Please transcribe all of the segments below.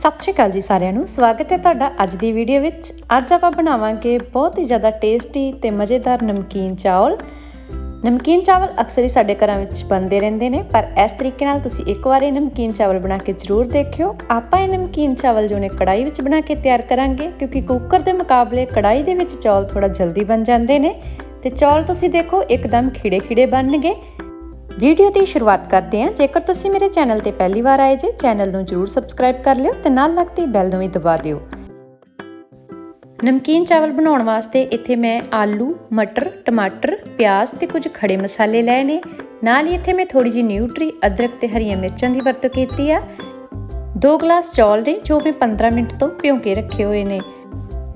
ਸਤਿ ਸ਼੍ਰੀ ਅਕਾਲ ਜੀ ਸਾਰਿਆਂ ਨੂੰ। ਸਵਾਗਤ ਹੈ ਤੁਹਾਡਾ ਅੱਜ ਦੀ ਵੀਡੀਓ ਵਿੱਚ। ਅੱਜ ਆਪਾਂ ਬਣਾਵਾਂਗੇ ਬਹੁਤ ਹੀ ਜ਼ਿਆਦਾ ਟੇਸਟੀ ਤੇ ਮਜ਼ੇਦਾਰ ਨਮਕੀਨ ਚਾਵਲ। ਨਮਕੀਨ ਚਾਵਲ ਅਕਸਰ ਹੀ ਸਾਡੇ ਘਰਾਂ ਵਿੱਚ ਬਣਦੇ ਰਹਿੰਦੇ ਨੇ, ਪਰ ਇਸ ਤਰੀਕੇ ਨਾਲ ਤੁਸੀਂ ਇੱਕ ਵਾਰ ਇਹ ਨਮਕੀਨ ਚਾਵਲ ਬਣਾ ਕੇ ਜ਼ਰੂਰ ਦੇਖਿਓ। ਆਪਾਂ ਇਹ ਨਮਕੀਨ ਚਾਵਲ ਜੋ ਨੇ ਕੜਾਈ ਵਿੱਚ ਬਣਾ ਕੇ ਤਿਆਰ ਕਰਾਂਗੇ, ਕਿਉਂਕਿ ਕੁੱਕਰ ਦੇ ਮੁਕਾਬਲੇ ਕੜਾਈ ਦੇ ਵਿੱਚ ਚੌਲ ਥੋੜਾ ਜਲਦੀ ਬਣ ਜਾਂਦੇ ਨੇ। ਤੇ ਚੌਲ ਤੁਸੀਂ ਦੇਖੋ, ਇੱਕਦਮ ਖਿੜੇ ਖਿੜੇ ਬਣਨਗੇ। ਵੀਡੀਓ ਦੀ ਸ਼ੁਰੂਆਤ ਕਰਦੇ ਹਾਂ। ਜੇਕਰ ਤੁਸੀਂ ਮੇਰੇ ਚੈਨਲ ਤੇ ਪਹਿਲੀ ਵਾਰ ਆਏ ਜੇ, ਚੈਨਲ ਨੂੰ ਜਰੂਰ ਸਬਸਕ੍ਰਾਈਬ ਕਰ ਲਿਓ ਤੇ ਨਾਲ ਲੱਗਦੀ ਬੈਲ ਨੂੰ ਵੀ ਦਬਾ ਦਿਓ। ਨਮਕੀਨ ਚਾਵਲ ਬਣਾਉਣ ਵਾਸਤੇ ਇੱਥੇ ਮੈਂ ਆਲੂ, ਮਟਰ, ਟਮਾਟਰ, ਪਿਆਜ਼ ਤੇ ਕੁਝ ਖੜੇ ਮਸਾਲੇ ਲਏ ਨੇ। ਨਾਲ ਹੀ ਇੱਥੇ ਮੈਂ ਥੋੜੀ ਜਿਹੀ ਨਿਊਟਰੀ, ਅਦਰਕ ਤੇ ਹਰੀਆਂ ਮਿਰਚਾਂ ਦੀ ਵਰਤੋਂ ਕੀਤੀ ਆ। ਦੋ ਗਲਾਸ ਚੌਲ ਨੇ, ਜੋ ਮੈਂ 15 ਮਿੰਟ ਤੋਂ ਭਿਉਂ ਕੇ ਰੱਖੇ ਹੋਏ ਨੇ।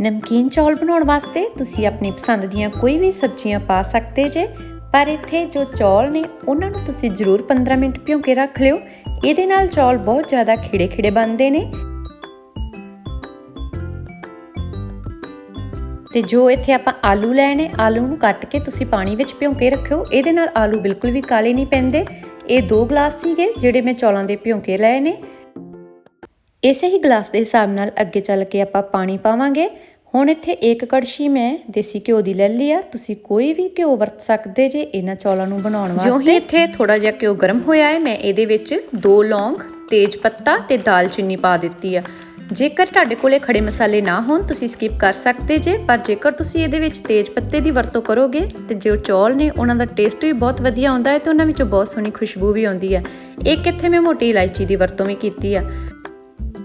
ਨਮਕੀਨ ਚੌਲ ਬਣਾਉਣ ਵਾਸਤੇ ਤੁਸੀਂ ਆਪਣੀ ਪਸੰਦ ਦੀਆਂ ਕੋਈ ਵੀ ਸਬਜ਼ੀਆਂ ਪਾ ਸਕਦੇ ਜੇ। ਪਰ ਇੱਥੇ ਜੋ ਚੌਲ ਨੇ, ਉਹਨਾਂ ਨੂੰ ਤੁਸੀਂ ਜ਼ਰੂਰ 15 ਮਿੰਟ ਭਿਉਂ ਕੇ ਰੱਖ ਲਿਓ। ਇਹਦੇ ਨਾਲ ਚੌਲ ਬਹੁਤ ਜ਼ਿਆਦਾ ਖਿੜੇ ਖਿੜੇ ਬਣਦੇ ਨੇ। ਤੇ ਜੋ ਇੱਥੇ ਆਪਾਂ ਆਲੂ ਲੈਣੇ, ਆਲੂ ਨੂੰ ਕੱਟ ਕੇ ਤੁਸੀਂ ਪਾਣੀ ਵਿੱਚ ਭਿਉਂ ਕੇ ਰੱਖਿਓ। ਇਹਦੇ ਨਾਲ ਆਲੂ ਬਿਲਕੁਲ ਵੀ ਕਾਲੇ ਨਹੀਂ ਪੈਂਦੇ। ਇਹ ਦੋ ਗਲਾਸ ਸੀਗੇ, ਜਿਹੜੇ ਮੈਂ ਚੌਲਾਂ ਦੇ ਭਿਉਂ ਕੇ ਲਏ ਨੇ। ਇਸੇ ਹੀ ਗਲਾਸ ਦੇ ਹਿਸਾਬ ਨਾਲ ਅੱਗੇ ਚੱਲ ਕੇ ਆਪਾਂ ਪਾਣੀ ਪਾਵਾਂਗੇ। ਹੁਣ ਇੱਥੇ ਇੱਕ ਕੜਛੀ ਮੈਂ ਦੇਸੀ ਘਿਓ ਦੀ ਲੈ ਲਈ ਆ। ਤੁਸੀਂ ਕੋਈ ਵੀ ਘਿਓ ਵਰਤ ਸਕਦੇ ਜੇ ਇਹਨਾਂ ਚੌਲਾਂ ਨੂੰ ਬਣਾਉਣ ਵਾਸਤੇ ਜੋ ਹੀ ਇੱਥੇ ਥੋੜਾ ਜਿਹਾ ਘਿਓ ਗਰਮ ਹੋਇਆ ਹੈ ਮੈਂ ਇਹਦੇ ਵਿੱਚ ਦੋ ਲੌਂਗ ਤੇਜ ਪੱਤਾ ਤੇ ਦਾਲਚੀਨੀ ਪਾ ਦਿੱਤੀ ਆ। ਜੇਕਰ ਤੁਹਾਡੇ ਕੋਲੇ ਖੜੇ ਮਸਾਲੇ ਨਾ ਹੋਣ ਤੁਸੀਂ ਸਕਿਪ ਕਰ ਸਕਦੇ ਜੇ ਪਰ ਜੇਕਰ ਤੁਸੀਂ ਇਹਦੇ ਵਿੱਚ ਤੇਜ ਪੱਤੇ ਦੀ ਵਰਤੋਂ ਕਰੋਗੇ ਤੇ ਜੋ ਚੌਲ ਨੇ ਉਹਨਾਂ ਦਾ ਟੇਸਟ ਵੀ ਬਹੁਤ ਵਧੀਆ ਆਉਂਦਾ ਹੈ ਤੇ ਉਹਨਾਂ ਵਿੱਚੋਂ ਬਹੁਤ ਸੋਹਣੀ ਖੁਸ਼ਬੂ ਵੀ ਆਉਂਦੀ ਹੈ। ਇੱਕ ਇੱਥੇ ਮੈਂ ਮੋਟੀ ਇਲਾਇਚੀ ਦੀ ਵਰਤੋਂ ਵੀ ਕੀਤੀ ਆ।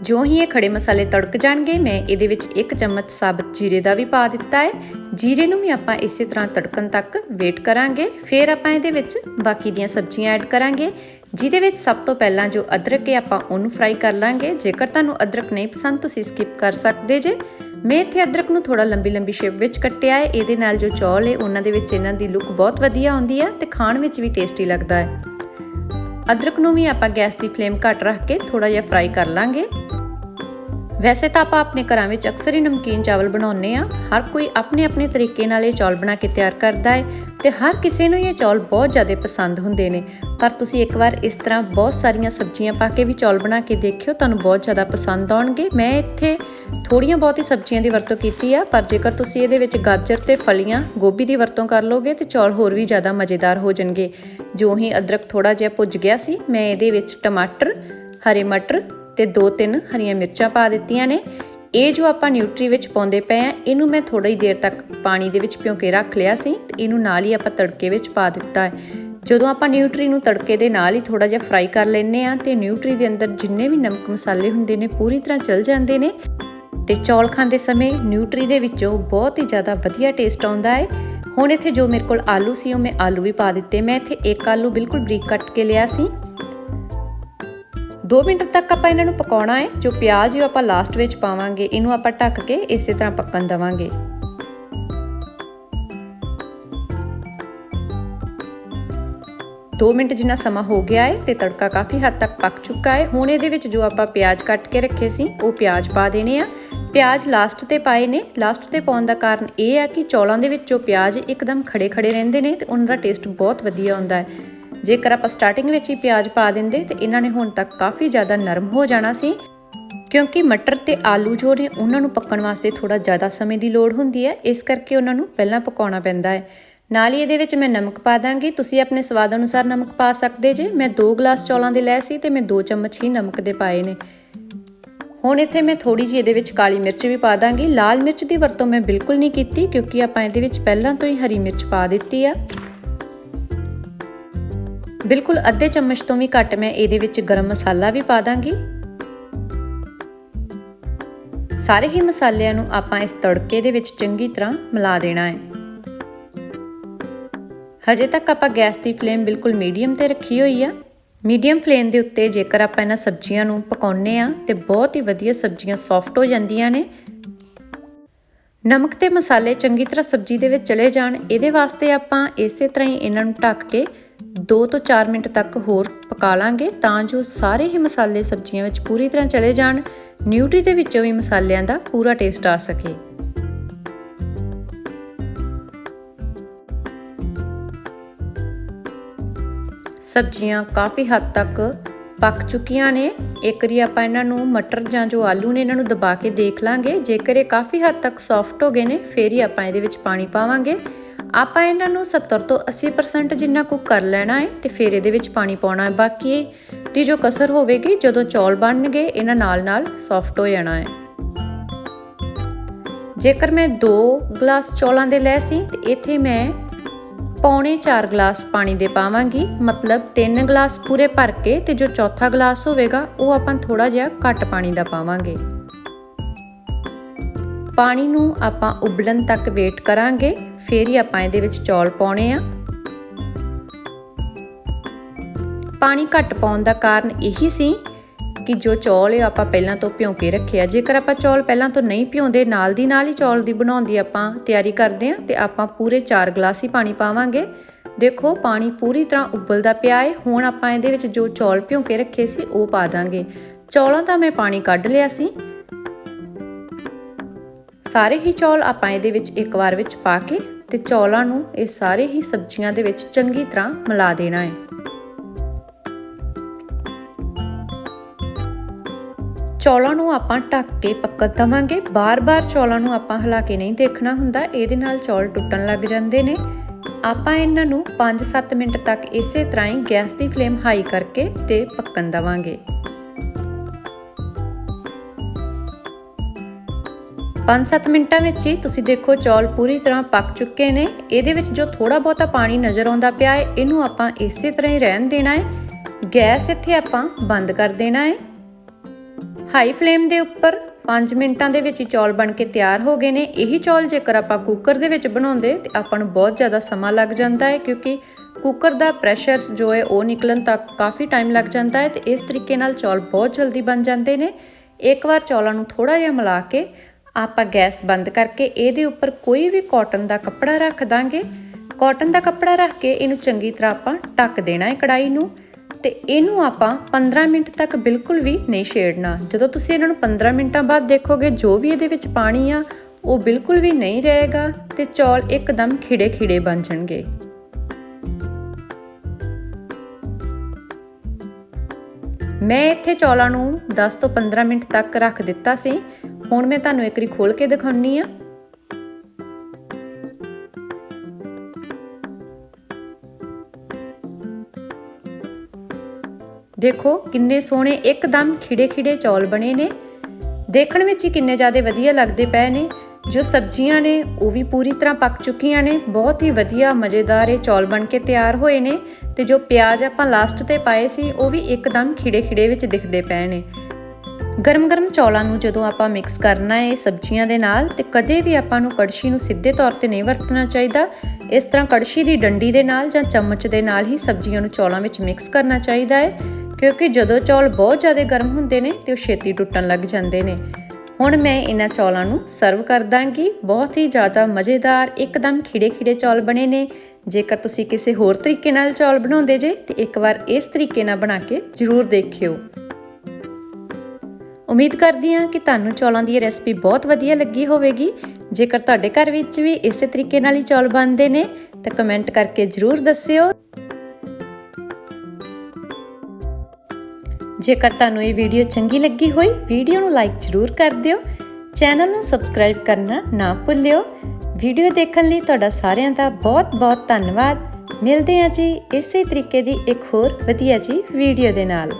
ਜੋ ਹੀ ਇਹ ਖੜੇ ਮਸਾਲੇ ਤੜਕ ਜਾਣਗੇ, ਮੈਂ ਇਹਦੇ ਵਿੱਚ ਇੱਕ ਚਮਚ ਸਾਬਤ ਜੀਰੇ ਦਾ ਵੀ ਪਾ ਦਿੱਤਾ ਹੈ। ਜੀਰੇ ਨੂੰ ਵੀ ਆਪਾਂ ਇਸੇ ਤਰ੍ਹਾਂ ਤੜਕਣ ਤੱਕ ਵੇਟ ਕਰਾਂਗੇ। ਫਿਰ ਆਪਾਂ ਇਹਦੇ ਵਿੱਚ ਬਾਕੀ ਦੀਆਂ ਸਬਜ਼ੀਆਂ ਐਡ ਕਰਾਂਗੇ। ਜਿਹਦੇ ਵਿੱਚ ਸਭ ਤੋਂ ਪਹਿਲਾਂ ਜੋ ਅਦਰਕ ਹੈ, ਆਪਾਂ ਉਹਨੂੰ ਫਰਾਈ ਕਰ ਲਾਂਗੇ। ਜੇਕਰ ਤੁਹਾਨੂੰ ਅਦਰਕ ਨਹੀਂ ਪਸੰਦ, ਤੁਸੀਂ ਸਕਿਪ ਕਰ ਸਕਦੇ ਜੇ। ਮੈਂ ਇੱਥੇ ਅਦਰਕ ਨੂੰ ਥੋੜਾ ਲੰਬੀ ਲੰਬੀ ਸ਼ੇਪ ਵਿੱਚ ਕੱਟਿਆ ਹੈ। ਇਹਦੇ ਨਾਲ ਜੋ ਚੌਲ ਹੈ, ਉਹਨਾਂ ਦੇ ਵਿੱਚ ਇਹਨਾਂ ਦੀ ਲੁੱਕ ਬਹੁਤ ਵਧੀਆ ਆਉਂਦੀ ਹੈ ਤੇ ਖਾਣ ਵਿੱਚ ਵੀ ਟੇਸਟੀ ਲੱਗਦਾ ਹੈ। ਅਦਰਕ ਨੂੰ ਵੀ ਆਪਾਂ ਗੈਸ ਦੀ ਫਲੇਮ ਘੱਟ ਰੱਖ ਕੇ ਥੋੜਾ ਜਿਹਾ ਫਰਾਈ ਕਰ ਲਾਂਗੇ। ਵੈਸੇ ਤਾਂ ਆਪਾਂ ਆਪਣੇ ਘਰਾਂ ਵਿੱਚ ਅਕਸਰ ਹੀ ਨਮਕੀਨ ਚਾਵਲ ਬਣਾਉਂਦੇ ਆ ਹਰ ਕੋਈ ਆਪਣੇ ਆਪਣੇ ਤਰੀਕੇ ਨਾਲ ਇਹ ਚੌਲ ਬਣਾ ਕੇ ਤਿਆਰ ਕਰਦਾ ਹੈ ਤੇ ਹਰ ਕਿਸੇ ਨੂੰ ਇਹ ਚੌਲ ਬਹੁਤ ਜ਼ਿਆਦਾ ਪਸੰਦ ਹੁੰਦੇ ਨੇ। ਪਰ ਤੁਸੀਂ ਇੱਕ ਵਾਰ ਇਸ ਤਰ੍ਹਾਂ ਬਹੁਤ ਸਾਰੀਆਂ ਸਬਜ਼ੀਆਂ ਪਾ ਕੇ ਵੀ ਚੌਲ ਬਣਾ ਕੇ ਦੇਖਿਓ, ਤੁਹਾਨੂੰ ਬਹੁਤ ਜ਼ਿਆਦਾ ਪਸੰਦ ਆਉਣਗੇ। ਮੈਂ ਇੱਥੇ ਥੋੜੀਆਂ ਬਹੁਤੀ ਸਬਜ਼ੀਆਂ ਦੀ ਵਰਤੋਂ ਕੀਤੀ ਆ, ਪਰ ਜੇਕਰ ਤੁਸੀਂ ਇਹਦੇ ਵਿੱਚ ਗਾਜਰ ਤੇ ਫਲੀਆਂ, ਗੋਭੀ ਦੀ ਵਰਤੋਂ ਕਰ ਲੋਗੇ ਤੇ ਚੌਲ ਹੋਰ ਵੀ ਜ਼ਿਆਦਾ ਮਜ਼ੇਦਾਰ ਹੋ ਜਾਣਗੇ। ਜੋ ਹੀ ਅਦਰਕ ਥੋੜਾ ਜਿਹਾ ਭੁੱਜ ਗਿਆ ਸੀ, ਮੈਂ ਇਹਦੇ ਵਿੱਚ ਟਮਾਟਰ, ਹਰੇ ਮਟਰ ਤੇ ਦੋ ਤਿੰਨ ਹਰੀਆਂ ਮਿਰਚਾਂ ਪਾ ਦਿੱਤੀਆਂ ਨੇ। ਇਹ ਜੋ ਆਪਾਂ ਨਿਊਟਰੀ ਵਿੱਚ ਪਾਉਂਦੇ ਪਏ ਆ ਇਹਨੂੰ ਮੈਂ ਥੋੜੀ ਦੇਰ ਤੱਕ ਪਾਣੀ ਦੇ ਵਿੱਚ ਭਿਓ ਕੇ ਰੱਖ ਲਿਆ ਸੀ ਤੇ ਇਹਨੂੰ ਨਾਲ ਹੀ ਆਪਾਂ ਤੜਕੇ ਵਿੱਚ ਪਾ ਦਿੱਤਾ ਹੈ। ਜਦੋਂ ਆਪਾਂ ਨਿਊਟਰੀ ਨੂੰ ਤੜਕੇ ਦੇ ਨਾਲ ਹੀ ਥੋੜਾ ਜਿਹਾ ਫਰਾਈ ਕਰ ਲੈਨੇ ਆ ਤੇ ਨਿਊਟਰੀ ਦੇ ਅੰਦਰ ਜਿੰਨੇ ਵੀ ਨਮਕ ਮਸਾਲੇ ਹੁੰਦੇ ਨੇ, ਪੂਰੀ ਤਰ੍ਹਾਂ ਚਲ ਜਾਂਦੇ ਨੇ ਤੇ ਚੌਲ ਖਾਂਦੇ ਸਮੇਂ ਨਿਊਟਰੀ ਦੇ ਵਿੱਚੋਂ ਬਹੁਤ ਹੀ ਜ਼ਿਆਦਾ ਵਧੀਆ ਟੇਸਟ ਆਉਂਦਾ ਹੈ। ਹੁਣ ਇੱਥੇ ਜੋ ਮੇਰੇ ਕੋਲ ਆਲੂ ਸੀ, ਉਹ ਮੈਂ ਆਲੂ ਵੀ ਪਾ ਦਿੱਤੇ। ਮੈਂ ਇੱਥੇ ਇੱਕ ਆਲੂ ਬਿਲਕੁਲ ਬਰੀਕ ਕੱਟ ਕੇ ਲਿਆ ਸੀ। 2 ਮਿੰਟ ਤੱਕ ਆਪਾਂ ਇਹਨਾਂ ਨੂੰ ਪਕਾਉਣਾ ਹੈ। ਜੋ ਪਿਆਜ਼ ਜੋ ਆਪਾਂ ਲਾਸਟ ਵਿੱਚ ਪਾਵਾਂਗੇ। ਇਹਨੂੰ ਆਪਾਂ ਢੱਕ ਕੇ ਇਸੇ ਤਰ੍ਹਾਂ ਪੱਕਣ ਦਵਾਂਗੇ। ਦੋ ਮਿੰਟ ਜਿੰਨਾ ਸਮਾਂ ਹੋ ਗਿਆ ਹੈ ਤੇ ਤੜਕਾ ਕਾਫੀ ਹੱਦ ਤੱਕ ਪੱਕ ਚੁੱਕਾ ਹੈ। ਹੁਣ ਇਹਦੇ ਵਿੱਚ ਜੋ ਆਪਾਂ ਪਿਆਜ਼ ਕੱਟ ਕੇ ਰੱਖੇ ਸੀ, ਉਹ ਪਿਆਜ਼ ਪਾ ਦੇਣੇ ਆ। ਪਿਆਜ਼ ਲਾਸਟ ਤੇ ਪਾਏ ਨੇ। ਲਾਸਟ ਤੇ ਪਾਉਣ ਦਾ ਕਾਰਨ ਇਹ ਹੈ ਕਿ ਚੌਲਾਂ ਦੇ ਵਿੱਚ ਜੋ ਪਿਆਜ਼ ਇੱਕਦਮ ਖੜੇ ਖੜੇ ਰਹਿੰਦੇ ਨੇ ਤੇ ਉਹਨਾਂ ਦਾ ਟੇਸਟ ਬਹੁਤ ਵਧੀਆ ਆਉਂਦਾ ਹੈ। ਜੇਕਰ ਆਪਾਂ ਸਟਾਰਟਿੰਗ ਵਿੱਚ ਹੀ ਪਿਆਜ਼ ਪਾ ਦਿੰਦੇ ਤੇ ਇਹਨਾਂ ਨੇ ਹੁਣ ਤੱਕ ਕਾਫੀ ਜ਼ਿਆਦਾ ਨਰਮ ਹੋ ਜਾਣਾ ਸੀ, ਕਿਉਂਕਿ ਮਟਰ ਤੇ ਆਲੂ ਜੋ ਨੇ ਉਹਨਾਂ ਨੂੰ ਪੱਕਣ ਵਾਸਤੇ ਥੋੜਾ ਜ਼ਿਆਦਾ ਸਮੇਂ ਦੀ ਲੋੜ ਹੁੰਦੀ ਹੈ, ਇਸ ਕਰਕੇ ਉਹਨਾਂ ਨੂੰ ਪਹਿਲਾਂ ਪਕਾਉਣਾ ਪੈਂਦਾ ਹੈ। ਨਾਲ ਹੀ ਇਹਦੇ ਵਿੱਚ ਮੈਂ ਨਮਕ ਪਾ ਦਾਂਗੀ। ਤੁਸੀਂ ਆਪਣੇ ਸਵਾਦ ਅਨੁਸਾਰ ਨਮਕ ਪਾ ਸਕਦੇ ਜੇ। ਮੈਂ 2 ਗਲਾਸ ਚੌਲਾਂ ਦੇ ਲਏ ਸੀ ਤੇ ਮੈਂ 2 ਚਮਚ ਹੀ ਨਮਕ ਦੇ ਪਾਏ ਨੇ। ਹੁਣ ਇੱਥੇ ਮੈਂ ਥੋੜੀ ਜਿਹੀ ਇਹਦੇ ਵਿੱਚ ਕਾਲੀ ਮਿਰਚ ਵੀ ਪਾ ਦਾਂਗੀ। ਲਾਲ ਮਿਰਚ ਦੀ ਵਰਤੋਂ ਮੈਂ ਬਿਲਕੁਲ ਨਹੀਂ ਕੀਤੀ, ਕਿਉਂਕਿ ਆਪਾਂ ਇਹਦੇ ਵਿੱਚ ਪਹਿਲਾਂ ਤੋਂ ਹੀ ਹਰੀ ਮਿਰਚ ਪਾ ਦਿੱਤੀ ਆ। ਬਿਲਕੁਲ ਅੱਧੇ ਚਮਚ ਤੋਂ ਵੀ ਘੱਟ ਮੈਂ ਇਹਦੇ ਵਿੱਚ ਗਰਮ ਮਸਾਲਾ ਵੀ ਪਾ ਦਾਂਗੀ। ਸਾਰੇ ਹੀ ਮਸਾਲਿਆਂ ਨੂੰ ਆਪਾਂ ਇਸ ਤੜਕੇ ਦੇ ਵਿੱਚ ਚੰਗੀ ਤਰ੍ਹਾਂ ਮਿਲਾ ਦੇਣਾ ਹੈ। ਹਜੇ ਤੱਕ ਆਪਾਂ ਗੈਸ ਦੀ ਫਲੇਮ ਬਿਲਕੁਲ ਮੀਡੀਅਮ ਤੇ ਰੱਖੀ ਹੋਈ ਆ। ਮੀਡੀਅਮ ਫਲੇਮ ਦੇ ਉੱਤੇ ਜੇਕਰ ਆਪਾਂ ਇਹਨਾਂ ਸਬਜ਼ੀਆਂ ਨੂੰ ਪਕਾਉਨੇ ਆ ਤੇ ਬਹੁਤ ਹੀ ਵਧੀਆ ਸਬਜ਼ੀਆਂ ਸੌਫਟ ਹੋ ਜਾਂਦੀਆਂ ਨੇ। ਨਮਕ ਤੇ ਮਸਾਲੇ ਚੰਗੀ ਤਰ੍ਹਾਂ ਸਬਜ਼ੀ ਦੇ ਵਿੱਚ ਚਲੇ ਜਾਣ। ਇਹਦੇ ਵਾਸਤੇ ਆਪਾਂ ਇਸੇ ਤਰ੍ਹਾਂ ਹੀ ਇਹਨਾਂ ਨੂੰ ਢੱਕ ਕੇ 2 ਤੋਂ 4 ਮਿੰਟ ਤੱਕ ਹੋਰ ਪਕਾ ਲਾਂਗੇ ਤਾਂ ਜੋ ਸਾਰੇ ਹੀ ਮਸਾਲੇ ਸਬਜ਼ੀਆਂ ਵਿੱਚ ਪੂਰੀ ਤਰ੍ਹਾਂ ਚਲੇ ਜਾਣ, ਨਿਊਟਰੀ ਦੇ ਵਿੱਚੋਂ ਵੀ ਮਸਾਲਿਆਂ ਦਾ ਪੂਰਾ ਟੇਸਟ ਆ ਸਕੇ। ਸਬਜ਼ੀਆਂ ਕਾਫੀ ਹੱਦ ਤੱਕ ਪੱਕ ਚੁੱਕੀਆਂ ਨੇ। ਇੱਕ ਵਾਰੀ ਆਪਾਂ ਇਹਨਾਂ ਨੂੰ ਮਟਰ ਜਾਂ ਜੋ ਆਲੂ ਨੇ ਇਹਨਾਂ ਨੂੰ ਦਬਾ ਕੇ ਦੇਖ ਲਾਂਗੇ। ਜੇਕਰ ਇਹ ਕਾਫੀ ਹੱਦ ਤੱਕ ਸੌਫਟ ਹੋ ਗਏ ਨੇ, ਫੇਰ ਹੀ ਆਪਾਂ ਇਹਦੇ ਵਿੱਚ ਪਾਣੀ ਪਾਵਾਂਗੇ। ਆਪਾਂ ਇਹਨਾਂ ਨੂੰ 70 ਤੋਂ 80% ਜਿੰਨਾ ਕੁੱਕ ਕਰ ਲੈਣਾ ਹੈ ਤੇ ਫਿਰ ਇਹਦੇ ਵਿੱਚ ਪਾਣੀ ਪਾਉਣਾ ਹੈ। ਬਾਕੀ ਦੀ ਜੋ ਕਸਰ ਹੋਵੇਗੀ, ਜਦੋਂ ਚੌਲ ਬਣਨਗੇ, ਇਹਨਾਂ ਨਾਲ ਨਾਲ ਸੌਫਟ ਹੋ ਜਾਣਾ ਹੈ। ਜੇਕਰ ਮੈਂ 2 ਗਲਾਸ ਚੌਲਾਂ ਦੇ ਲੈ ਸੀ, ਤੇ ਇੱਥੇ ਮੈਂ ਪੌਣੇ 4 ਗਲਾਸ ਪਾਣੀ ਦੇ ਪਾਵਾਂਗੀ। ਮਤਲਬ 3 ਗਲਾਸ ਪੂਰੇ ਭਰ ਕੇ ਤੇ ਜੋ ਚੌਥਾ ਗਲਾਸ ਹੋਵੇਗਾ, ਉਹ ਆਪਾਂ ਥੋੜਾ ਜਿਹਾ ਘੱਟ ਪਾਣੀ ਦਾ ਪਾਵਾਂਗੇ। ਪਾਣੀ ਨੂੰ ਆਪਾਂ ਉਬਲਣ ਤੱਕ ਵੇਟ ਕਰਾਂਗੇ। ਫੇਰ ਹੀ ਆਪਾਂ ਇਹਦੇ ਵਿੱਚ ਚੌਲ ਪਾਉਣੇ ਆ। ਪਾਣੀ ਘੱਟ ਪਾਉਣ ਦਾ ਕਾਰਨ ਇਹੀ ਸੀ ਕਿ ਜੋ ਚੌਲ ਹੈ ਆਪਾਂ ਪਹਿਲਾਂ ਤੋਂ ਭਿਉਂ ਕੇ ਰੱਖਿਆ, ਜੇਕਰ ਆਪਾਂ ਚੌਲ ਪਹਿਲਾਂ ਤੋਂ ਨਹੀਂ ਭਿਉਂਦੇ, ਨਾਲ ਦੀ ਨਾਲ ਹੀ ਚੌਲ ਦੀ ਬਣਾਉਣ ਦੀ ਆਪਾਂ ਤਿਆਰੀ ਕਰਦੇ ਆ ਤੇ ਆਪਾਂ ਪੂਰੇ 4 ਗਲਾਸ ਹੀ ਪਾਣੀ ਪਾਵਾਂਗੇ। ਦੇਖੋ, ਪਾਣੀ ਪੂਰੀ ਤਰ੍ਹਾਂ ਉਬਲਦਾ ਪਿਆ ਹੈ ਹੁਣ ਆਪਾਂ ਇਹਦੇ ਵਿੱਚ ਜੋ ਚੌਲ ਭਿਉਂ ਕੇ ਰੱਖੇ ਸੀ, ਉਹ ਪਾ ਦਾਂਗੇ। ਚੌਲਾਂ ਦਾ ਮੈਂ ਪਾਣੀ ਕੱਢ ਲਿਆ ਸੀ। ਸਾਰੇ ਹੀ ਚੌਲ ਆਪਾਂ ਇਹਦੇ ਵਿੱਚ ਇੱਕ ਵਾਰ ਵਿੱਚ ਪਾ ਕੇ ਤੇ ਚੌਲਾਂ ਨੂੰ ਇਹ ਸਾਰੇ ਹੀ ਸਬਜ਼ੀਆਂ ਦੇ ਵਿੱਚ ਚੰਗੀ ਤਰ੍ਹਾਂ ਮਿਲਾ ਦੇਣਾ ਹੈ। ਚੌਲਾਂ ਨੂੰ ਆਪਾਂ ਢੱਕ ਕੇ ਪੱਕਣ ਦਵਾਂਗੇ। ਬਾਰ-ਬਾਰ ਚੌਲਾਂ ਨੂੰ ਆਪਾਂ ਹਿਲਾ ਕੇ ਨਹੀਂ ਦੇਖਣਾ ਹੁੰਦਾ। ਇਹਦੇ ਨਾਲ ਚੌਲ ਟੁੱਟਣ ਲੱਗ ਜਾਂਦੇ ਨੇ। ਆਪਾਂ ਇਹਨਾਂ ਨੂੰ 5-7 ਮਿੰਟ ਤੱਕ ਇਸੇ ਤਰ੍ਹਾਂ ਹੀ ਗੈਸ ਦੀ ਫਲੇਮ ਹਾਈ ਕਰਕੇ ਤੇ ਪੱਕਣ ਦਵਾਂਗੇ। 5-7 ਮਿੰਟਾਂ ਵਿੱਚ ਹੀ ਤੁਸੀਂ ਦੇਖੋ ਚੌਲ ਪੂਰੀ ਤਰ੍ਹਾਂ ਪੱਕ ਚੁੱਕੇ ਨੇ। ਇਹਦੇ ਵਿੱਚ ਜੋ ਥੋੜਾ ਬਹੁਤਾ ਪਾਣੀ ਨਜ਼ਰ ਆਉਂਦਾ ਪਿਆ ਹੈ, ਇਹਨੂੰ ਆਪਾਂ ਇਸੇ ਤਰ੍ਹਾਂ ਹੀ ਰਹਿਣ ਦੇਣਾ ਹੈ। ਗੈਸ ਇੱਥੇ ਆਪਾਂ ਬੰਦ ਕਰ ਦੇਣਾ ਹੈ। ਹਾਈ ਫਲੇਮ ਦੇ ਉੱਪਰ 5 ਮਿੰਟਾਂ ਦੇ ਵਿੱਚ ਹੀ ਚੌਲ ਬਣ ਕੇ ਤਿਆਰ ਹੋ ਗਏ ਨੇ। ਇਹੀ ਚੌਲ ਜੇਕਰ ਆਪਾਂ ਕੁੱਕਰ ਦੇ ਵਿੱਚ ਬਣਾਉਂਦੇ ਤੇ ਆਪਾਂ ਨੂੰ ਬਹੁਤ ਜ਼ਿਆਦਾ ਸਮਾਂ ਲੱਗ ਜਾਂਦਾ ਹੈ, ਕਿਉਂਕਿ ਕੁੱਕਰ ਦਾ ਪ੍ਰੈਸ਼ਰ ਜੋ ਹੈ ਉਹ ਨਿਕਲਣ ਤੱਕ ਕਾਫੀ ਟਾਈਮ ਲੱਗ ਜਾਂਦਾ ਹੈ ਤੇ ਇਸ ਤਰੀਕੇ ਨਾਲ ਚੌਲ ਬਹੁਤ ਜਲਦੀ ਬਣ ਜਾਂਦੇ ਨੇ। ਇੱਕ ਵਾਰ ਚੌਲਾਂ ਨੂੰ ਥੋੜਾ ਜਿਹਾ ਮਿਲਾ ਕੇ ਆਪਾਂ ਗੈਸ ਬੰਦ ਕਰਕੇ ਇਹਦੇ ਉੱਪਰ ਕੋਈ ਵੀ ਕਾਟਨ ਦਾ ਕੱਪੜਾ ਰੱਖ ਦਾਂਗੇ। ਕਾਟਨ ਦਾ ਕੱਪੜਾ ਰੱਖ ਕੇ ਇਹਨੂੰ ਚੰਗੀ ਤਰ੍ਹਾਂ ਆਪਾਂ ਢੱਕ ਦੇਣਾ ਹੈ ਕੜਾਈ ਨੂੰ। ਤੇ ਇਹਨੂੰ ਆਪਾਂ 15 ਮਿੰਟ ਤੱਕ ਬਿਲਕੁਲ ਵੀ ਨਹੀਂ ਛੇੜਨਾ। ਜਦੋਂ ਤੁਸੀਂ ਇਹਨਾਂ ਨੂੰ 15 ਮਿੰਟਾਂ ਬਾਅਦ ਦੇਖੋਗੇ, ਜੋ ਵੀ ਇਹਦੇ ਵਿੱਚ ਪਾਣੀ ਆ, ਉਹ ਬਿਲਕੁਲ ਵੀ ਨਹੀਂ ਰਹੇਗਾ ਤੇ ਚੌਲ ਇੱਕਦਮ ਖਿੜੇ ਖਿੜੇ ਬਣ ਜਾਣਗੇ। ਮੈਂ ਇੱਥੇ ਚੌਲਾਂ ਨੂੰ 10 ਤੋਂ 15 ਮਿੰਟ ਤੱਕ ਰੱਖ ਦਿੱਤਾ ਸੀ। ਹੁਣ ਮੈਂ ਤੁਹਾਨੂੰ ਇੱਕ ਵਾਰੀ ਖੋਲ ਕੇ ਦਿਖਾਉਣੀ ਆ। ਦੇਖੋ ਕਿੰਨੇ ਸੋਹਣੇ, ਇੱਕਦਮ ਖਿੜੇ ਖਿੜੇ ਚੌਲ ਬਣੇ ਨੇ। ਦੇਖਣ ਵਿੱਚ ਹੀ ਕਿੰਨੇ ਜ਼ਿਆਦਾ ਵਧੀਆ ਲੱਗਦੇ ਪਏ ਨੇ। ਜੋ ਸਬਜ਼ੀਆਂ ਨੇ, ਉਹ ਵੀ ਪੂਰੀ ਤਰ੍ਹਾਂ ਪੱਕ ਚੁੱਕੀਆਂ ਨੇ। ਬਹੁਤ ਹੀ ਵਧੀਆ, ਮਜ਼ੇਦਾਰ ਇਹ ਚੌਲ ਬਣ ਕੇ ਤਿਆਰ ਹੋਏ ਨੇ। ਤੇ ਜੋ ਪਿਆਜ਼ ਆਪਾਂ ਲਾਸਟ ਤੇ ਪਾਏ ਸੀ, ਉਹ ਵੀ ਇੱਕਦਮ ਖਿੜੇ ਖਿੜੇ ਵਿੱਚ ਦਿਖਦੇ ਪਏ ਨੇ। ਗਰਮ-ਗਰਮ ਚੌਲਾਂ ਨੂੰ ਜਦੋਂ ਆਪਾਂ ਮਿਕਸ ਕਰਨਾ ਹੈ ਸਬਜ਼ੀਆਂ ਦੇ ਨਾਲ, ਤੇ ਕਦੇ ਵੀ ਆਪਾਂ ਨੂੰ ਕੜਛੀ ਨੂੰ ਸਿੱਧੇ ਤੌਰ ਤੇ ਨਹੀਂ ਵਰਤਣਾ ਚਾਹੀਦਾ। ਇਸ ਤਰ੍ਹਾਂ ਕੜਛੀ ਦੀ ਡੰਡੀ ਦੇ ਨਾਲ ਜਾਂ ਚਮਚ ਦੇ ਨਾਲ ਹੀ ਸਬਜ਼ੀਆਂ ਨੂੰ ਚੌਲਾਂ ਵਿੱਚ ਮਿਕਸ ਕਰਨਾ ਚਾਹੀਦਾ ਹੈ ਕਿਉਂਕਿ ਜਦੋਂ ਚੌਲ ਬਹੁਤ ਜ਼ਿਆਦਾ ਗਰਮ ਹੁੰਦੇ ਨੇ, ਤੇ ਉਹ ਛੇਤੀ ਟੁੱਟਣ ਲੱਗ ਜਾਂਦੇ ਨੇ। ਹੁਣ ਮੈਂ ਇਹਨਾਂ ਚੌਲਾਂ ਨੂੰ ਸਰਵ ਕਰ ਦਾਂਗੀ। ਬਹੁਤ ਹੀ ਜ਼ਿਆਦਾ ਮਜ਼ੇਦਾਰ, ਇੱਕਦਮ ਖਿੜੇ-ਖਿੜੇ ਚੌਲ ਬਣੇ ਨੇ। ਜੇਕਰ ਤੁਸੀਂ ਕਿਸੇ ਹੋਰ ਤਰੀਕੇ ਨਾਲ ਚੌਲ ਬਣਾਉਂਦੇ ਜੇ, ਤੇ ਇੱਕ ਵਾਰ ਇਸ ਤਰੀਕੇ ਨਾਲ ਬਣਾ ਕੇ ਜ਼ਰੂਰ ਦੇਖਿਓ। ਉਮੀਦ ਕਰਦੀ ਹਾਂ ਕਿ ਤੁਹਾਨੂੰ ਚੌਲਾਂ ਦੀ ਇਹ ਰੈਸਪੀ ਬਹੁਤ ਵਧੀਆ ਲੱਗੀ ਹੋਵੇਗੀ। ਜੇਕਰ ਤੁਹਾਡੇ ਘਰ ਵਿੱਚ ਵੀ ਇਸੇ ਤਰੀਕੇ ਨਾਲ ਹੀ ਚੌਲ ਬਣਦੇ ਨੇ, ਤਾਂ ਕਮੈਂਟ ਕਰਕੇ ਜ਼ਰੂਰ ਦੱਸਿਓ। ਜੇਕਰ ਤੁਹਾਨੂੰ ਇਹ ਵੀਡੀਓ ਚੰਗੀ ਲੱਗੀ ਹੋਈ ਵੀਡੀਓ ਨੂੰ ਲਾਈਕ ਜ਼ਰੂਰ ਕਰ ਦਿਓ। ਚੈਨਲ ਨੂੰ ਸਬਸਕ੍ਰਾਈਬ ਕਰਨਾ ਨਾ ਭੁੱਲਿਓ। ਵੀਡੀਓ ਦੇਖਣ ਲਈ ਤੁਹਾਡਾ ਸਾਰਿਆਂ ਦਾ ਬਹੁਤ-ਬਹੁਤ ਧੰਨਵਾਦ। ਮਿਲਦੇ ਹਾਂ ਜੀ ਇਸੇ ਤਰੀਕੇ ਦੀ ਇੱਕ ਹੋਰ ਵਧੀਆ ਜੀ ਵੀਡੀਓ ਦੇ ਨਾਲ।